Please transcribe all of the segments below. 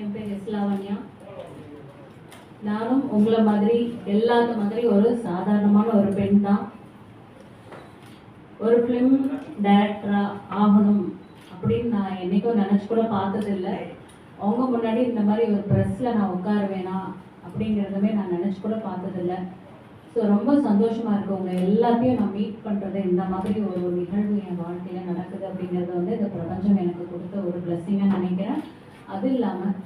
என் பேர் இஸ்லாவண்யா நானும் உங்களை மாதிரி எல்லாத்த மாதிரி ஒரு சாதாரணமான ஒரு பெண் தான். ஒரு ஃபிலிம் டைரக்டரா ஆகணும் அப்படின்னு நான் என்னைக்கும் நினச்சி கூட பார்த்ததில்ல. அவங்க முன்னாடி இந்த மாதிரி ஒரு ப்ரெஸ்ஸில் நான் உட்காருவேனா அப்படிங்கிறதுமே நான் நினச்சி கூட பார்த்ததில்ல. ஸோ ரொம்ப சந்தோஷமாக இருக்கு. உங்க எல்லாத்தையும் நான் மீட் பண்ணுறது இந்த மாதிரி ஒரு நிகழ்வு என் வாழ்க்கையில் நடக்குது அப்படிங்கிறது வந்து இந்த பிரபஞ்சம் எனக்கு கொடுத்த ஒரு பிளஸ்ஸிங்காக நினைக்கிறேன். அது இல்லாமல்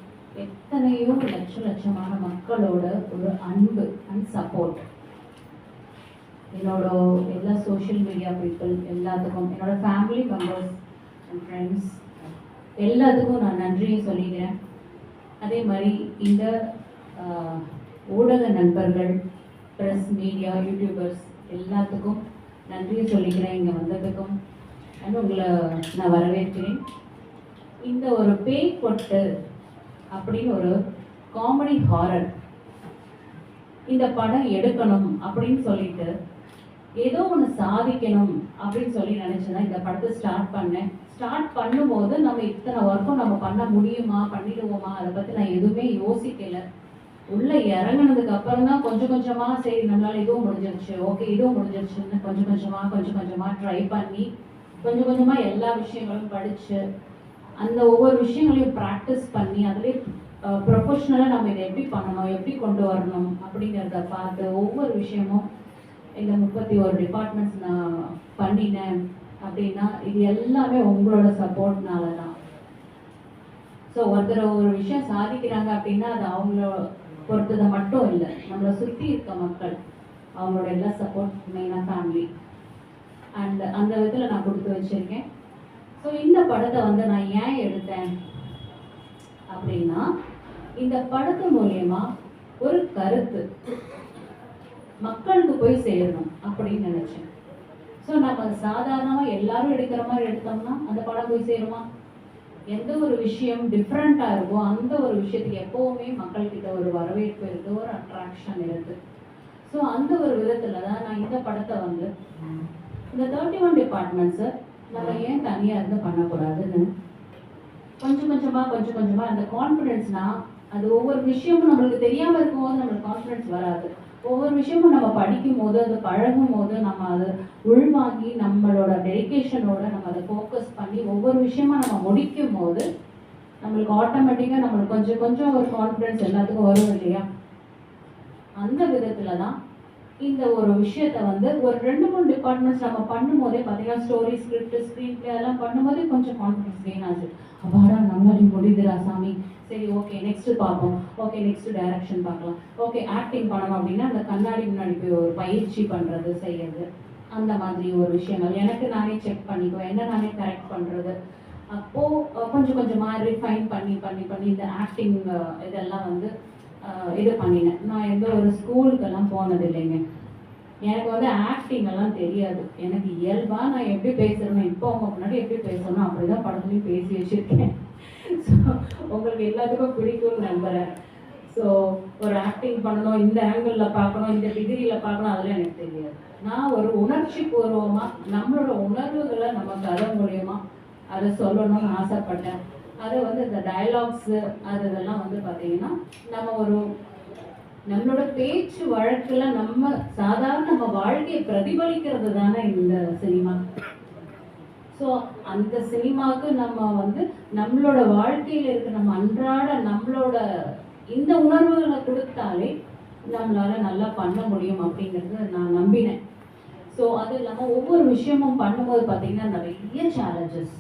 எத்தனையோ லட்ச லட்சமான மக்களோட ஒரு அன்பு அண்ட் சப்போர்ட் என்னோட எல்லா சோஷியல் மீடியா பீப்புள் எல்லாத்துக்கும் என்னோட ஃபேமிலி மெம்பர்ஸ் அண்ட் ஃப்ரெண்ட்ஸ் எல்லாத்துக்கும் நான் நன்றியை சொல்லிக்கிறேன். அதே மாதிரி இந்த ஊடக நண்பர்கள் ப்ரெஸ் மீடியா யூடியூபர்ஸ் எல்லாத்துக்கும் நன்றியை சொல்லிக்கிறேன் இங்கே வந்ததுக்கும். அண்ட் உங்களை நான் வரவேற்கிறேன். இந்த ஒரு பேய் கொட்டு அப்படின்னு ஒரு காமெடி ஹாரர் இந்த படம் எடுக்கணும் அப்படின்னு சொல்லிட்டு ஏதோ ஒன்று சாதிக்கணும் அப்படின்னு சொல்லி நினைச்சுதான் இந்த படத்தை ஸ்டார்ட் பண்ணேன். ஸ்டார்ட் பண்ணும்போது நம்ம இத்தனை ஒர்க்கும் நம்ம பண்ண முடியுமா பண்ணிடுவோமா அதை பற்றி நான் எதுவுமே யோசிக்கலை. உள்ளே இறங்கினதுக்கு அப்புறம் தான் கொஞ்சம் கொஞ்சமாக சரி நம்மளால் இதுவும் முடிஞ்சிருச்சு ஓகே இதுவும் முடிஞ்சிருச்சுன்னு கொஞ்சம் கொஞ்சமாக கொஞ்சம் கொஞ்சமாக ட்ரை பண்ணி கொஞ்சம் கொஞ்சமாக எல்லா விஷயங்களும் படித்து அந்த ஒவ்வொரு விஷயங்களையும் ப்ராக்டிஸ் பண்ணி அதுலேயே ப்ரொஃபஷ்னலாக நம்ம இதை எப்படி பண்ணணும் எப்படி கொண்டு வரணும் அப்படிங்கிறத பார்த்து ஒவ்வொரு விஷயமும் இந்த முப்பத்தி ஒரு டிபார்ட்மெண்ட்ஸ் நான் பண்ணினேன் அப்படின்னா இது எல்லாமே உங்களோட சப்போர்ட்னால தான் ஸோ ஒருத்தர் ஒரு விஷயம் சாதிக்கிறாங்க அப்படின்னா அது அவங்கள பொறுத்ததை மட்டும் இல்லை. நம்மளை சுற்றி இருக்க மக்கள் அவங்களோட எல்லா சப்போர்ட் மெயினாக ஃபேமிலி அண்ட் அந்த விதத்தில் நான் கொடுத்து வச்சுருக்கேன். ஸோ இந்த படத்தை வந்து நான் ஏன் எடுத்தேன் அப்படின்னா இந்த படத்து மூலயமா ஒரு கருத்து மக்களுக்கு போய் சேரணும் அப்படின்னு நினைச்சேன். ஸோ நம்ம சாதாரணமாக எல்லாரும் எடுக்கிற மாதிரி எடுத்தோம்னா அந்த படம் போய் சேருமா? எந்த ஒரு விஷயம் டிஃப்ரெண்ட்டாக இருக்கோ அந்த ஒரு விஷயத்துக்கு எப்போவுமே மக்கள்கிட்ட ஒரு வரவேற்பு இருக்கு ஒரு அட்ராக்ஷன் இருக்கு. ஸோ அந்த ஒரு விதத்தில் தான் நான் இந்த படத்தை வந்து இந்த தேர்ட்டி ஒன் டிபார்ட்மெண்ட்ஸை நம்ம ஏன் தனியாக இருந்து பண்ணக்கூடாதுன்னு? கொஞ்சம் கொஞ்சமாக கொஞ்சம் கொஞ்சமாக அந்த கான்ஃபிடென்ஸ்னால் அது ஒவ்வொரு விஷயமும் நம்மளுக்கு தெரியாமல் இருக்கும்போது நம்மளுக்கு கான்ஃபிடென்ஸ் வராது. ஒவ்வொரு விஷயமும் நம்ம படிக்கும் போது அது பழகும் போது நம்ம அதை உள்வாங்கி நம்மளோட டெடிகேஷனோட நம்ம அதை ஃபோக்கஸ் பண்ணி ஒவ்வொரு விஷயமா நம்ம முடிக்கும் போது நம்மளுக்கு ஆட்டோமேட்டிக்காக நம்மளுக்கு கொஞ்சம் கொஞ்சம் ஒரு கான்ஃபிடென்ஸ் எல்லாத்துக்கும் வரும் இல்லையா? அந்த விதத்துல தான் இந்த ஒரு விஷயத்த வந்து ஒரு ரெண்டு மூணு டிபார்ட்மெண்ட்ஸ் நம்ம பண்ணும்போதே பார்த்தீங்கன்னா ஸ்டோரி ஸ்கிரிப்ட் ஸ்க்ரீன் பிளே எல்லாம் பண்ணும்போதே கொஞ்சம் கான்ஃபிடன்ஸ் கெயின் ஆச்சு அப்பாடா நம்மளால முடிதுரா சாமி. சரி ஓகே நெக்ஸ்ட் பார்ப்போம். ஓகே நெக்ஸ்ட் டைரக்ஷன் பார்க்கலாம். ஓகே ஆக்டிங் பண்ணணும் அப்படின்னா அந்த கண்ணாடி முன்னாடி போய் ஒரு பயிற்சி பண்ணுறது செய்யறது. அந்த மாதிரி ஒரு விஷயங்கள். எனக்கு நானே செக் பண்ணிக்குவேன். என்ன நானே கரெக்ட் பண்ணுறது அப்போது கொஞ்சம் கொஞ்சமாக ரிஃபைன் பண்ணி பண்ணி பண்ணி இந்த ஆக்டிங் இதெல்லாம் வந்து இது பண்ணினேன். நான் எந்த ஒரு ஸ்கூலுக்கெல்லாம் போனது இல்லைங்க. எனக்கு வந்து ஆக்டிங் எல்லாம் தெரியாது. எனக்கு இயல்பாக நான் எப்படி பேசுகிறேன் இப்போ அவங்க முன்னாடி எப்படி பேசணும் அப்படிதான் படத்துலையும் பேசி வச்சுருக்கேன். ஸோ உங்களுக்கு எல்லாத்துக்கும் பிடிக்கும்னு நம்புகிறேன் ஸோ ஒரு ஆக்டிங் பண்ணணும் இந்த ஆங்கிளில் பார்க்கணும் இந்த டிகிரியில் பார்க்கணும் அதெல்லாம் எனக்கு தெரியாது. நான் ஒரு உணர்ச்சி பூர்வமாக நம்மளோட உணர்வுகளை நம்ம கதை மூலியமா அதை சொல்லணும்னு ஆசைப்பட்டேன். அதை வந்து இந்த டயலாக்ஸு அது இதெல்லாம் வந்து பார்த்தீங்கன்னா நம்ம ஒரு நம்மளோட பேச்சு வழக்கில் நம்ம சாதாரண நம்ம வாழ்க்கையை பிரதிபலிக்கிறது தானே இந்த சினிமா. ஸோ அந்த சினிமாவுக்கு நம்ம வந்து நம்மளோட வாழ்க்கையில் இருக்க நம்ம அன்றாட நம்மளோட இந்த உணர்வுகளை கொடுத்தாலே நம்மளால நல்லா பண்ண முடியும் அப்படிங்கிறது நான் நம்பினேன். ஸோ அது இல்லாமல் ஒவ்வொரு விஷயமும் பண்ணும்போது பார்த்தீங்கன்னா நிறைய சேலஞ்சஸ்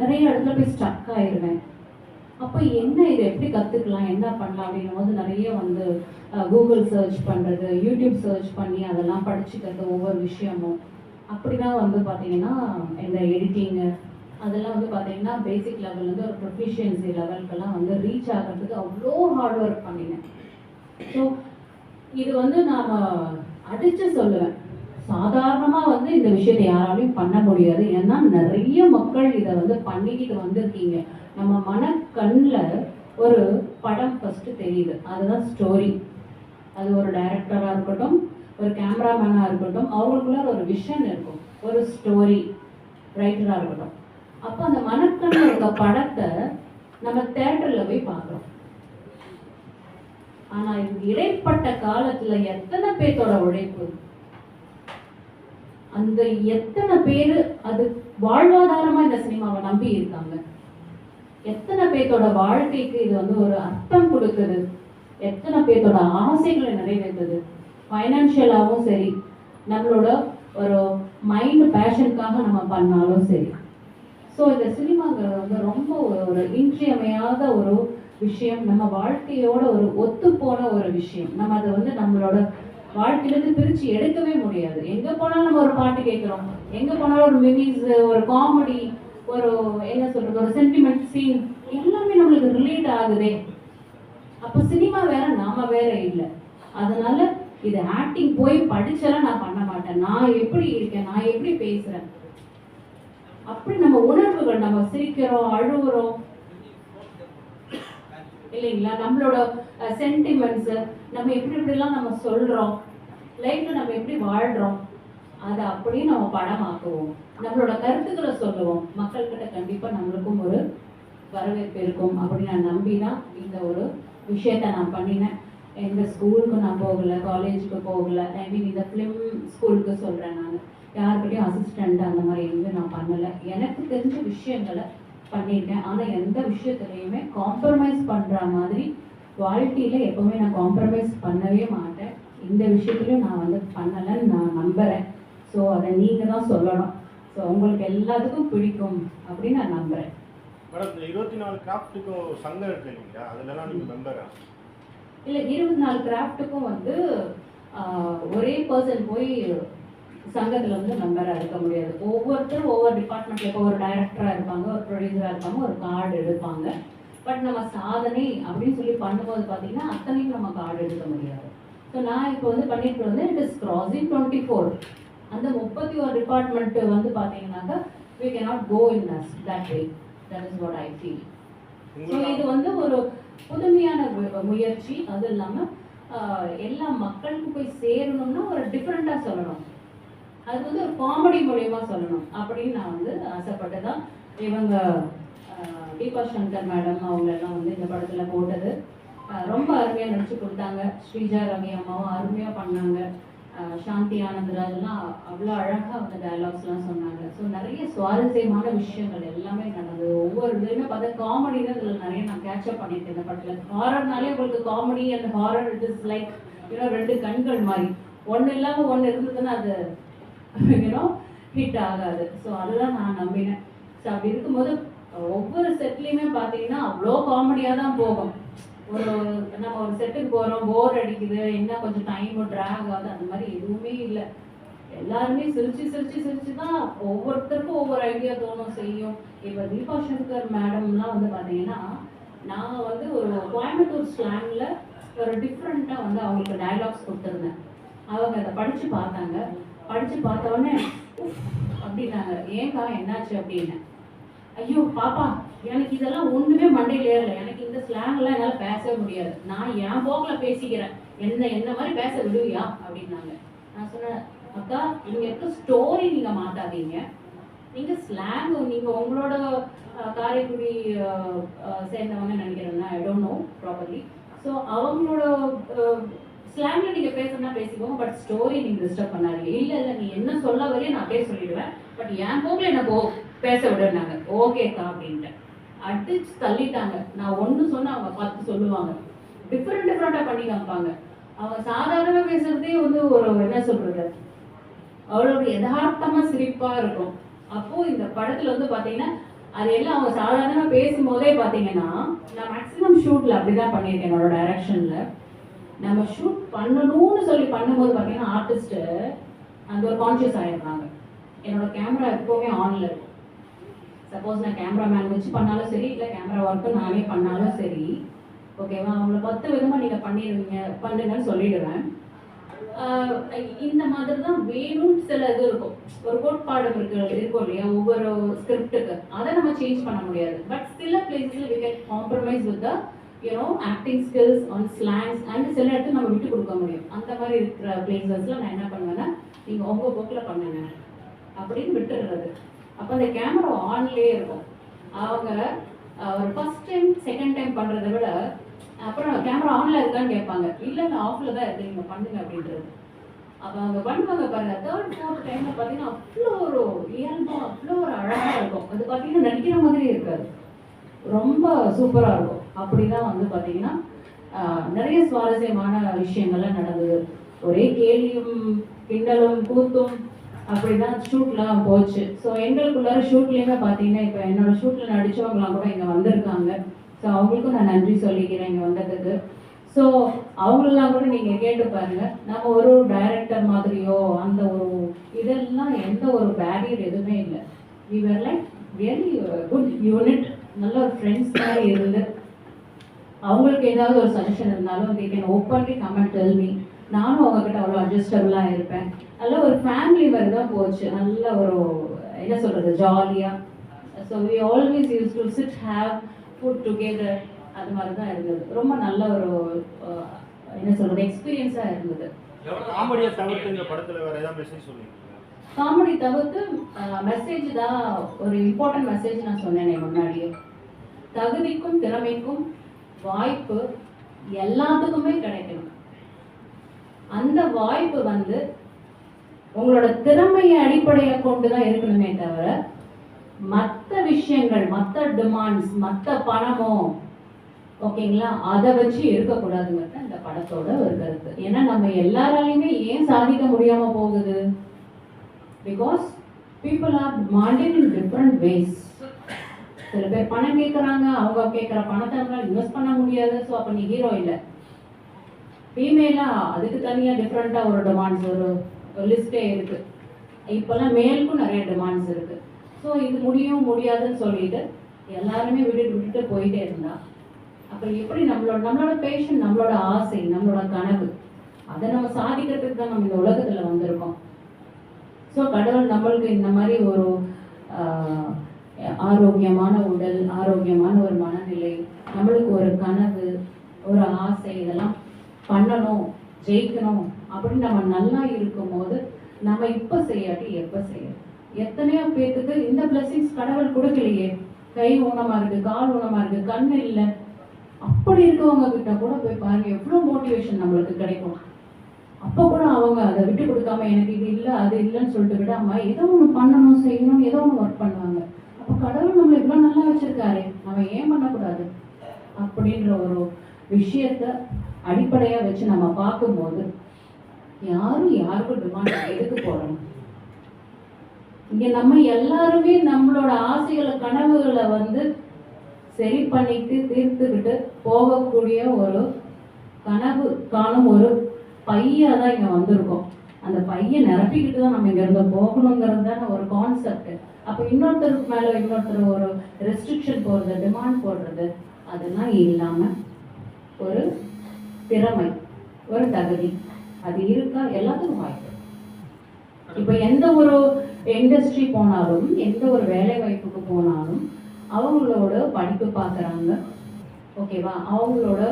நிறைய இடத்துல போய் ஸ்டக் ஆயிடுவேன் அப்போ என்ன இதை? எப்படி கற்றுக்கலாம் என்ன பண்ணலாம்? அப்படின்னும் போது நிறைய வந்து கூகுள் சர்ச் பண்ணுறது யூடியூப் சர்ச் பண்ணி அதெல்லாம் படிச்சுக்கிறது ஒவ்வொரு விஷயமும். அப்படிலாம் வந்து பார்த்தீங்கன்னா இந்த எடிட்டிங்கு அதெல்லாம் வந்து பார்த்தீங்கன்னா பேசிக் லெவல்லேருந்து ஒரு ப்ரொஃபிஷியன்சி லெவலுக்கெல்லாம் வந்து ரீச் ஆகிறதுக்கு அவ்வளோ ஹார்ட் ஒர்க் பண்ணினேன். ஸோ இது வந்து நாம் அடித்து சொல்லுவேன். சாதாரணமாக வந்து இந்த விஷயத்தை யாராலையும் பண்ண முடியாது. ஏன்னா நிறைய மக்கள் இதை வந்து பண்ணிக்கிட்டு வந்திருக்கீங்க. நம்ம மனக்கண்ணில் ஒரு படம் ஃபஸ்ட்டு தெரியுது. அதுதான் ஸ்டோரி அது ஒரு டைரக்டராக இருக்கட்டும் ஒரு கேமராமேனாக இருக்கட்டும் அவங்களுக்குள்ள ஒரு விஷன் இருக்கும். ஒரு ஸ்டோரி ரைட்டராக இருக்கட்டும். அப்போ அந்த மனக்கண்ணில் இருக்க படத்தை நம்ம தேட்டரில் போய் பார்க்குறோம். ஆனால் இடைப்பட்ட காலத்தில் எத்தனை பேர்த்தோட உழைப்பு? அந்த எத்தனை பேர் அது வாழ்வாதாரமா இந்த சினிமாவை நம்பி இருக்காங்க? எத்தனை பேர்த்தோட வாழ்க்கைக்கு இது வந்து ஒரு அர்த்தம் கொடுக்குது? எத்தனை பேர்த்தோட ஆசைகளை நிறைவேற்றுது? ஃபைனான்ஷியலாகவும் சரி நம்மளோட ஒரு மைண்ட் பேஷனுக்காக நம்ம பண்ணாலும் சரி. ஸோ இந்த சினிமாங்கிறது வந்து ரொம்ப ஒரு- ஒரு இன்றியமையாத ஒரு விஷயம். நம்ம வாழ்க்கையோட ஒரு ஒத்துப்போன ஒரு விஷயம். நம்ம அதை வந்து நம்மளோட வாழ்க்கையிலேருந்து பிரித்து எடுக்கவே முடியாது. எங்கே போனாலும் நம்ம ஒரு பாட்டு கேட்குறோம். எங்கே போனாலும் ஒரு மிமிஸ் ஒரு காமெடி ஒரு என்ன சொல்கிறது ஒரு சென்டிமெண்ட் சீன் எல்லாமே நம்மளுக்கு ரிலேட் ஆகுதே. அப்போ சினிமா வேற நாம வேற இல்லை. அதனால இது ஆக்டிங் போய் படிச்செல்லாம் நான் பண்ண மாட்டேன். நான் எப்படி இருக்கேன் நான் எப்படி பேசுகிறேன் அப்படி நம்ம உணர்வுகள் நம்ம சிரிக்கிறோம் அழுகுறோம் இல்லைங்களா? நம்மளோட சென்டிமெண்ட்ஸ் நம்ம எப்படி எப்படிலாம் நம்ம சொல்றோம். லைஃப்ல நம்ம எப்படி வாழ்றோம்? அதை அப்படியே நம்ம படமாக்குவோம். நம்மளோட கருத்துக்களை சொல்லுவோம். மக்கள்கிட்ட கண்டிப்பா நம்மளுக்கும் ஒரு வரவேற்பு இருக்கும். அப்படின்னு நான் நம்பி தான் இந்த ஒரு விஷயத்த நான் பண்ணினேன். எந்த ஸ்கூலுக்கு நான் போகல காலேஜுக்கு போகல. ஐ மீன் இந்த ஃபிலிம் ஸ்கூலுக்கு சொல்றேன் நான். யாருக்கிட்டையும் அசிஸ்டண்ட் அந்த மாதிரி எதுவும் நான் பண்ணலை. எனக்கு தெரிஞ்ச விஷயங்களை பண்ணியிருக்கேன். ஆனா எந்த விஷயத்துலையுமே காம்ப்ரமைஸ் பண்ற மாதிரி குவாலிட்டியில எப்பவுமே நான் காம்ப்ரமைஸ் பண்ணவே மாட்டேன். இந்த விஷயத்துலையும் நான் வந்து பண்ணலைன்னு நான் நம்புறேன். ஸோ அதை நீங்க தான் சொல்லணும். ஸோ உங்களுக்கு எல்லாத்துக்கும் பிடிக்கும் அப்படின்னு நான் நம்புறேன். மேடம் இந்த இருபத்தி நாலு கிராஃப்ட்டுக்கும் சங்கம் இருக்கு இல்லைங்களா? அதுலலாம் நீங்கள் மெம்பரா இல்ல இருபத்தி நாலு கிராஃப்ட்டுக்கும் வந்து ஒரே பர்சன் போய் சங்கத்துல வந்து மெம்பரா இருக்க முடியாது. ஒவ்வொருத்தரும் ஒவ்வொரு டிபார்ட்மெண்ட்ல இப்போ ஒரு டைரக்டரா இருப்பாங்க ஒரு ப்ரொடியூசரா இருப்பாங்க ஒரு கார்டு எடுப்பாங்க. பட் நம்ம சாதனை அப்படின்னு சொல்லி பண்ணும்போது பார்த்தீங்கன்னா அத்தனையும் நம்ம கார்டு எடுக்க முடியாது. ஸோ நான் இப்போ வந்து பண்ணிட்டு வந்து it is crossing twenty four அந்த முப்பத்தி ஒரு டிபார்ட்மெண்ட் வந்து பார்த்தீங்கன்னாக்கா we cannot go in that that way. That is what i feel. So உங்களுக்கு இது வந்து ஒரு புதுமையான முயற்சி. அது இல்லாம ஆஹ், எல்லா மக்களுக்கும் போய் சேரணும்னா ஒரு டிஃப்ரெண்டா சொல்லணும். அது வந்து ஒரு காமெடி மூலயமா சொல்லணும். அப்படின்னு நான் வந்து ஆசைப்பட்டதான் இவங்க தீபா சங்கர் மேடம் அவங்களெல்லாம் வந்து இந்த படத்தில் போட்டது. ரொம்ப அருமையாக நடிச்சு கொடுத்தாங்க. ஸ்ரீஜா ரவி அம்மாவும் அருமையாக பண்ணாங்க. சாந்தி ஆனந்தராஜ்லாம் அவ்வளோ அழகாக அந்த டயலாக்ஸ்லாம் சொன்னாங்க. ஸோ நிறைய சுவாரஸ்யமான விஷயங்கள் எல்லாமே நடந்தது. ஒவ்வொரு இதுலையுமே பார்த்தா காமெடி தான் இதில் நிறைய நான் கேட்சப் பண்ணியிருக்கேன் இந்த படத்தில். ஹாரர்னாலே உங்களுக்கு comedy and horror it is like ஏன்னா ரெண்டு கண்கள் மாதிரி. ஒன்று இல்லாமல் ஒன்று இருந்ததுன்னா அது யூனோ ஹிட் ஆகாது. ஸோ அதுதான் நான் நம்பினேன். ஸோ அப்படி இருக்கும்போது ஒவ்வொரு செட்லேயுமே பார்த்தீங்கன்னா அவ்வளோ காமெடியாக தான் போகும். ஒரு நம்ம ஒரு செட்டுக்கு போகிறோம் போர் அடிக்குது என்ன கொஞ்சம் டைம் ட்ராக் ஆகுது அந்த மாதிரி எதுவுமே இல்லை. எல்லாருமே சிரிச்சு சிரிச்சு சிரிச்சு தான் ஒவ்வொருத்தருக்கும் ஒவ்வொரு ஐடியா தோணும் செய்யும். இப்போ தீபா சங்கர் மேடம்லாம் வந்து பார்த்தீங்கன்னா நான் வந்து ஒரு கோயம்புத்தூர் ஸ்லாங்கில் ஒரு டிஃப்ரெண்ட்டாக வந்து அவங்களுக்கு டைலாக்ஸ் கொடுத்துருந்தேன். அவங்க அதை படித்து பார்த்தாங்க. படித்து பார்த்த "உஃப்" அப்படின்னாங்க. ஏங்கா என்னாச்சு? அப்படின்னு. ஐயோ பாப்பா எனக்கு இதெல்லாம் ஒன்றுமே மண்டையில் ஏறல. எனக்கு இந்த ஸ்லாங்லாம் என்னால் பேசவே முடியாது. நான் என் போக்கில் பேசிக்கிறேன். என்ன என்ன மாதிரி பேச விடுவியா? அப்படின்னாங்க. நான் சொன்னேன் அக்கா இங்க இருக்க ஸ்டோரி நீங்கள் மாட்டாதீங்க நீங்கள் ஸ்லாங் நீங்கள் உங்களோட காரைக்குடி சேர்ந்தவங்க நினைக்கிறேன்னா I don't know properly so அவங்களோட ஸ்லாங்ல நீங்க பேசணும்னா பேசிக்கோங்க பட் ஸ்டோரி நீங்க டிஸ்டர்ப் பண்ணாதீங்க. இல்ல இல்ல நீ என்ன சொல்ல வரையும் நான் அப்படியே சொல்லிடுவேன். பட் என் போக்குல என்ன போ பேச விடுனாங்க. ஓகேக்கா அப்படின்ட்டு. அடிச்சு தள்ளிட்டாங்க. நான் ஒன்று சொன்னா அவங்க பார்த்து சொல்லுவாங்க. டிஃப்ரெண்ட் டிஃப்ரெண்டா பண்ணி காமிப்பாங்க. அவங்க சாதாரணமா பேசுறதே வந்து ஒரு என்ன சொல்றது? அவளோட யதார்த்தமா சிரிப்பா இருக்கும். அப்போ இந்த படத்துல வந்து பாத்தீங்கன்னா அது எல்லாம் அவங்க சாதாரணமா பேசும்போதே பாத்தீங்கன்னா நான் மேக்ஸிமம் ஷூட்ல அப்படிதான் பண்ணியிருக்கேன் என்னோட டைரக்ஷன்ல நம்ம ஷூட் பண்ணணும்னு சொல்லி பண்ணும்போது பார்த்தீங்கன்னா ஆர்டிஸ்ட்டு அந்த ஒரு கான்ஷியஸ் ஆகிடுறாங்க என்னோட கேமரா எப்போவுமே ஆனில் இருக்கும். சப்போஸ் நான் கேமராமேன் வச்சு பண்ணாலும் சரி இல்லை கேமரா ஒர்க்கு நானே பண்ணாலும் சரி ஓகேவா அவங்கள பத்து விதமாக நீங்கள் பண்ணிடுவீங்க பண்ணுங்கன்னு சொல்லிடுவேன். இந்த மாதிரி தான் வேணும்னு சில இது இருக்கும். ஒரு கோட்பாடு இருக்கு இருக்கும் இல்லையா? ஒவ்வொரு ஸ்கிரிப்டுக்கு அதை நம்ம சேஞ்ச் பண்ண முடியாது. பட் சில பிளேஸில் we can compromise with the you know acting skills on slangs and சில இடத்துல நம்ம விட்டு கொடுக்க முடியும். அந்த மாதிரி இருக்கிற பிளேசஸ்ல நான் என்ன பண்ணுவேன்னா நீங்க உங்க போக்கில் பண்ணுங்க. அப்படின்னு விட்டுடுறது அப்போ அந்த கேமரா ஆன்லேயே இருக்கும். அவங்க ஒரு ஃபர்ஸ்ட் டைம் செகண்ட் டைம் பண்ணுறதை விட அப்புறம் கேமரா ஆனில் இருக்கான்னு கேட்பாங்க. இல்லை இல்லை ஆஃபில் தான் இருக்கு நீங்கள் பண்ணுங்க அப்படின்றது. அப்போ அவங்க பண்ணுவாங்க பாருங்க தேர்ட் ஃபோர்த் டைமில் பார்த்தீங்கன்னா அவ்வளோ ஒரு இயல்பாக அவ்வளோ ஒரு அழகாக இருக்கும். அது பார்த்தீங்கன்னா நடிக்கிற மாதிரி இருக்காது. ரொம்ப சூப்பராக இருக்கும். அப்படிதான் வந்து பார்த்தீங்கன்னா நிறைய சுவாரஸ்யமான விஷயங்கள்லாம் நடந்தது. ஒரே கேலியும் கிண்டலும் கூத்தும் அப்படிதான் ஷூட்லாம் போச்சு. ஸோ எங்களுக்குள்ளார ஷூட்லேயுமே பார்த்தீங்கன்னா இப்போ என்னோட ஷூட்டில் நடித்தவங்களாம் கூட இங்கே வந்திருக்காங்க. ஸோ அவங்களுக்கும் நான் நன்றி சொல்லிக்கிறேன் இங்கே வந்ததுக்கு. ஸோ அவங்களெல்லாம் கூட நீங்கள் கேட்டு பாருங்க. நம்ம ஒரு டைரக்டர் மாதிரியோ அந்த ஒரு இதெல்லாம் எந்த ஒரு பேரியர் எதுவுமே இல்லை. We were like very good unit நல்ல ஒரு ஃப்ரெண்ட்ஸ் மாதிரி இருந்து அவங்களுக்கு ஏதாவது ஒரு சஜஷன் இருந்தாலும் they can openly comment tell me நானும் அவங்கக்கிட்ட அவ்வளோ அட்ஜஸ்டபுளாக இருப்பேன். நல்ல ஒரு ஃபேமிலி மாதிரி தான் போச்சு. நல்ல ஒரு என்ன சொல்கிறது ஜாலியாக so we always use to sit have food together அது மாதிரி தான் இருந்தது. ரொம்ப நல்ல ஒரு என்ன சொல்கிறது எக்ஸ்பீரியன்ஸாக இருந்தது. காமெடி தவிர்த்து மெசேஜ் தான் ஒரு இம்பார்ட்டன்ட் மெசேஜ் நான் சொன்னேனே முன்னாடியே. தகுதிக்கும் திறமைக்கும் வாய்ப்பு எல்லாத்துக்குமே கிடைக்கணும். அந்த வாய்ப்பு வந்து உங்களோட திறமையை அடிப்படையை கொண்டு தான் இருக்கணுமே தவிர மற்ற விஷயங்கள் மற்ற டிமாண்ட்ஸ் மற்ற பணமோ ஓகேங்களா? அதை வச்சு இருக்கக்கூடாதுங்கிறது இந்த படத்தோட ஒரு கருத்து. ஏன்னா நம்ம எல்லாராலையுமே ஏன் சாதிக்க முடியாம போகுது? Because people are demanding in different ways சில பேர் பணம் கேட்குறாங்க அவங்க கேட்குற பணத்தை நம்மளால் இன்வெஸ்ட் பண்ண முடியாது. ஸோ அப்போ நீ ஹீரோ இல்லை. ஃபீமேலாக அதுக்கு தனியாக டிஃப்ரெண்ட்டாக ஒரு டிமாண்ட்ஸ் ஒரு லிஸ்ட்டே இருக்கு. இப்போல்லாம் மேலுக்கும் நிறைய டிமாண்ட்ஸ் இருக்கு. ஸோ இது முடியும் முடியாதுன்னு சொல்லிட்டு எல்லாருமே விட்டுட்டு விட்டுட்டு போயிட்டே இருந்தா. அப்புறம் எப்படி நம்மளோட நம்மளோட பேஷன் நம்மளோட ஆசை நம்மளோட கனவு அதை நம்ம சாதிக்கிறதுக்கு தான் நம்ம இந்த உலகத்தில் வந்திருக்கோம். ஸோ கடவுள் நம்மளுக்கு இந்த மாதிரி ஒரு ஆரோக்கியமான உடல் ஆரோக்கியமான ஒரு மனநிலை நம்மளுக்கு ஒரு கனவு ஒரு ஆசை இதெல்லாம் பண்ணணும் ஜெயிக்கணும் அப்படின்னு நம்ம நல்லா இருக்கும்போது நம்ம இப்போ செய்யாட்டி எப்போ செய்யணும்? எத்தனையோ பேர்த்துக்கு இந்த பிளஸிங்ஸ் கடவுள் கொடுக்கலையே. கை ஊனமா இருக்கு கால் ஊனமா இருக்கு கண் இல்லை. அப்படி இருக்கவங்க கிட்ட கூட போய் பாருங்க எவ்வளோ மோட்டிவேஷன் நம்மளுக்கு கிடைக்கும். அப்போ கூட அவங்க அதை விட்டு கொடுக்காம எனக்கு இது இல்லை அது இல்லைன்னு சொல்லிட்டு விடாம ஏதோ ஒன்று பண்ணணும் செய்யணும் ஏதோ ஒன்று ஒர்க் பண்ணுவாங்க. அப்போ கடவுள் நம்மளை இவ்வளோ நல்லா வச்சிருக்காரு நம்ம ஏன் பண்ணக்கூடாது? அப்படின்ற ஒரு விஷயத்த அடிப்படையாக வச்சு நம்ம பார்க்கும்போது யாரும் யாருக்கும் டிமாண்ட் எதுக்கு போடணும் இங்கே நம்ம எல்லாருமே நம்மளோட ஆசைகளை கனவுகளை வந்து சரி பண்ணிட்டு தீர்த்துக்கிட்டு போகக்கூடிய ஒரு கனவு காணும் ஒரு பையாக தான் இங்கே வந்திருக்கோம். அந்த பையை நிரப்பிக்கிட்டு தான் நம்ம இங்கேருந்து போகணுங்கிறது தானே ஒரு கான்செப்ட் அப்போ இன்னொருத்தருக்கு மேலே இன்னொருத்தர் ஒரு ரெஸ்ட்ரிக்ஷன் போடுறது டிமாண்ட் போடுறது அதெல்லாம் இல்லாமல் ஒரு திறமை ஒரு தகுதி. அது இருக்கா? எல்லாத்துக்கும் வாய்ப்பு. இப்போ எந்த ஒரு இண்டஸ்ட்ரி போனாலும் எந்த ஒரு வேலை வாய்ப்புக்கு போனாலும் அவங்களோட படிப்பு பார்க்குறாங்க ஓகேவா அவங்களோட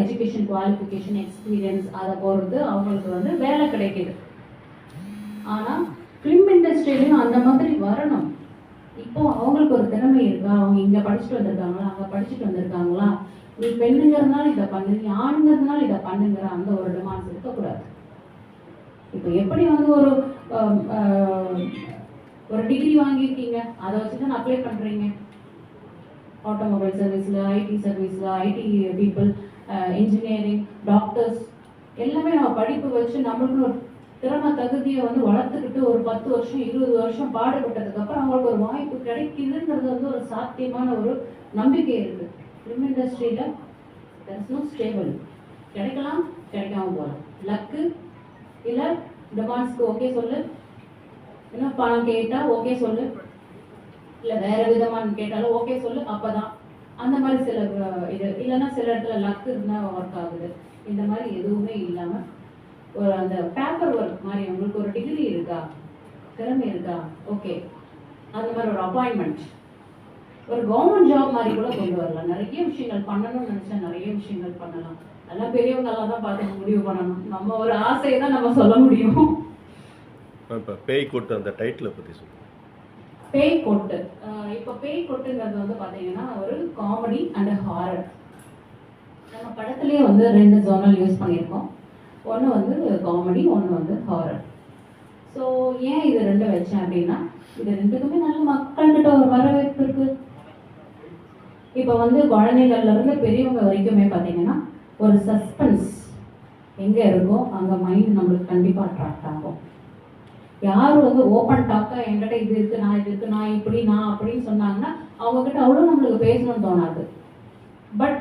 எஜுகேஷன் குவாலிஃபிகேஷன் எக்ஸ்பீரியன்ஸ் அதை பொறுத்து அவங்களுக்கு வந்து வேலை கிடைக்கிது. ஆனால் ஃபிலிம் இண்டஸ்ட்ரியிலையும் அந்த மாதிரி வரணும். இப்போ அவங்களுக்கு ஒரு திறமை இருக்கா? அவங்க இங்கே படிச்சுட்டு வந்திருக்காங்களா? அங்கே படிச்சுட்டு வந்திருக்காங்களா? நீ பெண்ணுங்கிறதுனால இதை பண்ணு நீ ஆணுங்கிறதுனால இதை பண்ணுங்கிற அந்த ஒரு டிமாண்ட்ஸ் இருக்கக்கூடாது. இப்போ எப்படி வந்து ஒரு ஒரு டிகிரி வாங்கியிருக்கீங்க? அதை வச்சு தான் அப்ளை பண்ணுறீங்க ஆட்டோமொபைல் சர்வீஸில் ஐடி சர்வீஸில் ஐடி பீப்புள் இன்ஜினியரிங் டாக்டர்ஸ் எல்லாமே நம்ம படிப்பு வச்சு நம்மளுக்கு ஒரு திறமை தகுதியை வந்து வளர்த்துக்கிட்டு ஒரு பத்து வருஷம் இருபது வருஷம் பாடுபட்டதுக்கு அப்புறம் அவங்களுக்கு ஒரு வாய்ப்பு கிடைக்குதுன்றது வந்து ஒரு சாத்தியமான ஒரு நம்பிக்கை இருக்கு. ஃபிலிம் இண்டஸ்ட்ரியில் நோ ஸ்டேபிள் கிடைக்கலாம் கிடைக்காம போகலாம். லக்கு இல்லை டிமாண்ட்ஸ்க்கு ஓகே சொல்லு. என்ன பணம் கேட்டா ஓகே சொல்லு. இல்லை வேற விதமான கேட்டாலும் ஓகே சொல்லு அப்பதான். அந்த மாதிரி சில இது இல்லைன்னா சில இடத்துல லக்கு இருந்தால் ஒர்க் ஆகுது. இந்த மாதிரி எதுவுமே இல்லாமல் ஒரு அந்த பேப்பர் ஒர்க் மாதிரி உங்களுக்கு ஒரு டிகிரி இருக்கா? திறமை இருக்கா? ஓகே அந்த மாதிரி ஒரு அப்பாயின்மெண்ட் ஒரு கவர்மெண்ட் ஜாப் மாதிரி கூட கொண்டு வரலாம். நிறைய விஷயங்கள் பண்ணணும்னு நினைச்சா நிறைய விஷயங்கள் பண்ணலாம். எல்லாம் பெரியவங்கெல்லாம் தான் பார்த்து முடிவு பண்ணணும். நம்ம ஒரு ஆசையை தான் நம்ம சொல்ல முடியும். இப்போ பேய் கூட்டு அந்த டைட்டிலை பற்றி சொல்லுங்கள் பேய் கொட்டு. இப்போ பேய் கொட்டுங்கிறது வந்து பார்த்தீங்கன்னா ஒரு காமெடி அண்ட் ஹாரர் நம்ம படத்துலேயே வந்து ரெண்டு ஜோனல் யூஸ் பண்ணியிருக்கோம். ஒன்று வந்து காமெடி ஒன்று வந்து ஹாரர் ஸோ ஏன் இது ரெண்டும் வச்சேன் அப்படின்னா இது ரெண்டுக்குமே நல்ல மக்கள்கிட்ட ஒரு வரவேற்பு இருக்கு. இப்போ வந்து குழந்தைகள்ல இருந்து பெரியவங்க வரைக்குமே பார்த்தீங்கன்னா ஒரு சஸ்பென்ஸ் எங்கே இருக்கோ அங்கே மைண்ட் நம்மளுக்கு கண்டிப்பாக அட்ராக்ட் ஆகும். யார் வந்து ஓப்பன் டாக்காக என்கிட்ட இது இருக்குது நான் இது இருக்குது நான் இப்படி நான் அப்படின்னு சொன்னாங்கன்னா அவங்கக்கிட்ட அவ்வளோ நம்மளுக்கு பேசணும்னு தோணாது. But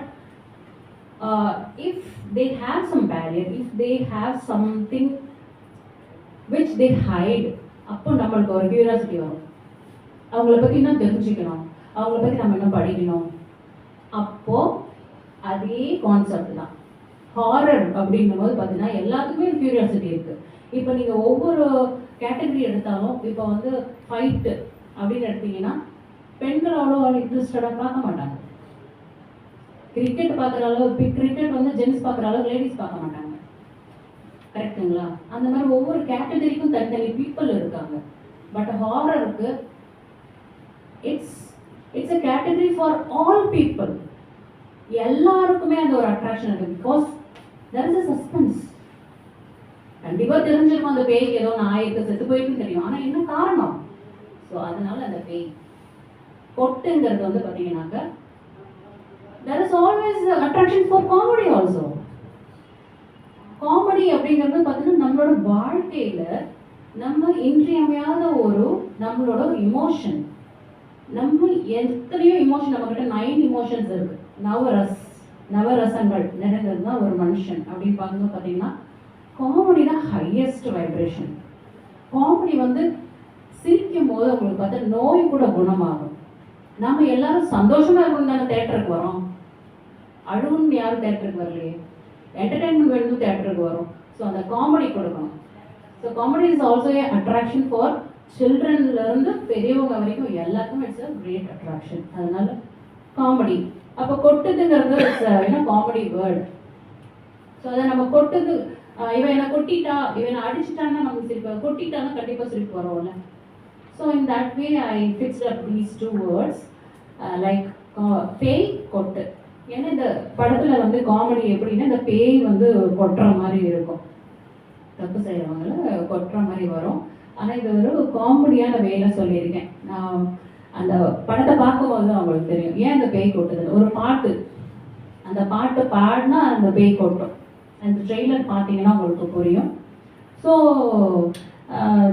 if they have some barrier if they have something which they hide அப்போ நம்மளுக்கு ஒரு கியூரியாசிட்டி வரும். அவங்கள பற்றி இன்னும் தெரிஞ்சுக்கணும். அவங்கள பற்றி நம்ம இன்னும் படிக்கணும். அப்போ அதே கான்செப்ட் தான். ஹாரர் அப்படின்னும் போது பார்த்தீங்கன்னா எல்லாத்துக்குமே கியூரியாசிட்டி இருக்கு. இப்போ நீங்கள் ஒவ்வொரு கேட்டகரி எடுத்தாலும் இப்போ வந்து ஃபைட்டு அப்படின்னு எடுத்தீங்கன்னா பெண்கள் அவ்வளோ இன்ட்ரெஸ்டடாக பார்க்க மாட்டாங்க. கிரிக்கெட் பார்க்குற அளவு கிரிக்கெட் வந்து ஜென்ஸ் பார்க்குற அளவு லேடிஸ் பார்க்க மாட்டாங்க. கரெக்ட்டுங்களா அந்த மாதிரி ஒவ்வொரு கேட்டகரிக்கும் தனித்தனி பீப்புள் இருக்காங்க. But ஹாரருக்கு it's it's a category for all people எல்லாருக்குமே அந்த ஒரு அட்ராக்ஷன் இருக்கு. Because there is a suspense கண்டிப்பாக தெரிஞ்சிருக்கும் அந்த பேய்க்கு ஏதோ நாய் செத்து போயிருக்குன்னு தெரியும். ஆனால் என்ன காரணம்? ஸோ அதனால அந்த பேய். கொட்டுங்கிறது வந்து பார்த்தீங்கன்னாக்க there is always attraction for comedy also comedy அப்படிங்கிறது பார்த்தீங்கன்னா நம்மளோட வாழ்க்கையில நம்ம இன்றியமையாத ஒரு நம்மளோட இமோஷன் நம்ம எத்தனையோ இமோஷன் நம்ம கிட்ட நைன் இமோஷன்ஸ் இருக்கு. நவரஸ் நவரசங்கள் நிறைந்தது தான் ஒரு மனுஷன் அப்படின்னு பார்க்கும்போது பார்த்தீங்கன்னா காமெடி தான் ஹையஸ்ட் வைப்ரேஷன் காமெடி வந்து சிரிக்கும் போது உங்களுக்கு பார்த்தா நோய் கூட குணமாகும். நம்ம எல்லாரும் சந்தோஷமா இருக்கணும் தானே தேட்டருக்கு வரோம். அழுவுன்னு யாரும் தேட்டருக்கு வரலையே? என்டர்டைன்மெண்ட் வேணும் தேட்டருக்கு வரும். ஸோ அந்த காமெடி கொடுக்கணும். So comedy is also a attraction for சில்ட்ரன்லேருந்து பெரியவங்க வரைக்கும் எல்லாருக்கும் இட்ஸ் அ கிரேட் அட்ராக்ஷன் அதனால காமெடி அப்போ கொட்டுதுங்கிறது இட்ஸ் ஏன்னா காமெடி வேர்டு ஸோ அதை நம்ம கொட்டுது இவன் என்னை கொட்டிட்டா இவன் அடிச்சிட்டான்னா நமக்கு சிரிப்பு கொட்டிட்டான்னா கண்டிப்பாக சிரிப்பு வரும்ல. So in that way I fixed up these two words like பேய் கொட்டு. ஏன்னா இந்த படத்தில் வந்து காமெடி எப்படின்னா இந்த பேய் வந்து கொட்டுற மாதிரி இருக்கும். தப்பு செய்கிறவங்கள கொட்டுற மாதிரி வரும். ஆனால் இது ஒரு காமெடியான வேலை சொல்லியிருக்கேன். நான் அந்த படத்தை பார்க்கும்போது அவங்களுக்கு தெரியும். ஏன் அந்த பேய் கொட்டுது ஒரு பாட்டு. அந்த பாட்டு பாடினா அந்த பேய் கொட்டும். அந்த ட்ரெய்லர் பார்த்தீங்கன்னா உங்களுக்கு புரியும். ஸோ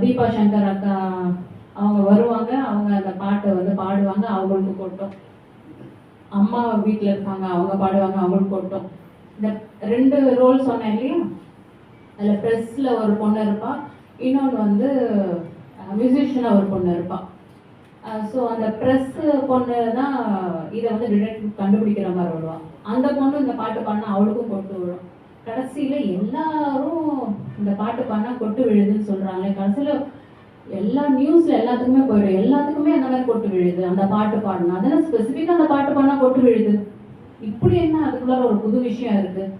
தீபா சங்கர் அக்கா அவங்க வருவாங்க. அவங்க அந்த பாட்டை வந்து பாடுவாங்க. அவங்களுக்கு கொட்டும். அம்மா வீட்டில் இருப்பாங்க அவங்க பாடுவாங்க அவங்களுக்கு கொட்டும். இந்த ரெண்டு ரோல் சொன்னேன் இல்லையா? அதில் ப்ரெஸ்ஸில் ஒரு பொண்ணு இருப்பா இன்னொன்று வந்து மியூசிஷியனாக ஒரு பொண்ணு இருப்பாள் ஸோ அந்த ப்ரெஸ் பொண்ணு தான் இதை வந்து டிடெக்ட் கண்டுபிடிக்கிற மாதிரி வருவான் அந்த பொண்ணு இந்த பாட்டு பாடினா அவளுக்கும் கொட்டு விடும் கடைசியில் எல்லாரும் இந்த பாட்டு பாடினா கொட்டு விழுதுன்னு சொல்கிறாங்களே கடைசியில் எல்லா நியூஸில் எல்லாத்துக்குமே போயிடும். எல்லாத்துக்குமே அந்த மாதிரி கொட்டு விழுது. அந்த பாட்டு பாடணும். அதெல்லாம் ஸ்பெசிஃபிக்காக அந்த பாட்டு பாடினா கொட்டு விழுது. இப்படி என்ன? அதுக்குள்ள ஒரு புது விஷயம் இருக்குது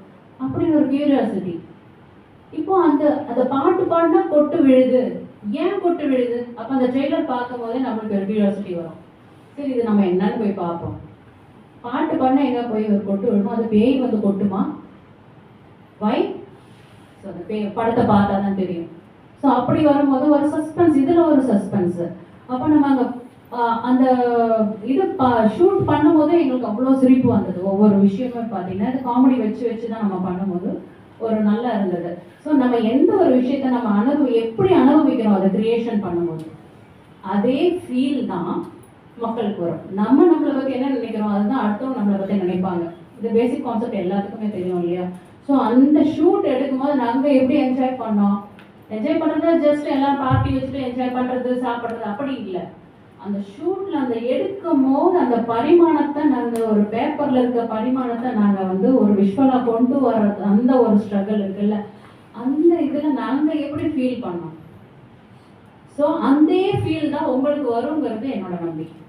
அப்படின்னு ஒரு கியூரியாசிட்டி இப்போ அந்த அந்த பாட்டு பாடினா கொட்டு விழுது. ஏன் கொட்டு விழுது? அப்போ அந்த ட்ரெய்லர் பார்க்கும் போதே நம்மளுக்கு ஒரு கியூரியாசிட்டி வரும். சரி இது நம்ம என்னன்னு போய் பார்ப்போம். பாட்டு பாடினா எங்க போய் ஒரு கொட்டு விழுமோ? அது பேய் வந்து கொட்டுமா? வை ஸோ அந்த பே படத்தை பார்த்தா தான் தெரியும். ஸோ அப்படி வரும்போது ஒரு சஸ்பென்ஸ் இதில் ஒரு சஸ்பென்ஸ் அப்போ நம்ம அங்கே அந்த இது ஷூட் பண்ணும்போது எங்களுக்கு அவ்வளோ சிரிப்பு வந்தது. ஒவ்வொரு விஷயமே பார்த்தீங்கன்னா இது காமெடி வச்சு வச்சு தான் நம்ம பண்ணும்போது ஒரு நல்லா இருந்தது. ஸோ நம்ம எந்த ஒரு விஷயத்த நம்ம அனுபவி எப்படி அனுபவிக்கிறோம் அதை கிரியேஷன் பண்ணும்போது? அதே ஃபீல் தான் மக்களுக்கு வரும். நம்ம நம்மளை பற்றி என்ன நினைக்கிறோம்? அதுதான் அடுத்தவங்க நம்மளை பற்றி நினைப்பாங்க. இந்த பேசிக் கான்செப்ட் எல்லாத்துக்குமே தெரியும் இல்லையா? ஸோ அந்த ஷூட் எடுக்கும்போது நாங்கள் எப்படி என்ஜாய் பண்ணோம்? என்ஜாய் பண்ணுறது ஜஸ்ட் எல்லாம் பார்ட்டி வச்சுட்டு என்ஜாய் பண்ணுறது சாப்பிட்றது அப்படி இல்லை. அந்த ஷூட்டில் அந்த எடுக்கும் போது அந்த பரிமாணத்தை நாங்கள் ஒரு பேப்பரில் இருக்க பரிமாணத்தை நாங்கள் வந்து ஒரு விஷுவலாக கொண்டு வர்றது அந்த ஒரு ஸ்ட்ரகிள் இருக்குல்ல. அந்த இதில் நாங்கள் எப்படி ஃபீல் பண்ணோம்? ஸோ அந்த ஃபீல் தான் உங்களுக்கு வருங்கிறது என்னோட நம்பிக்கை.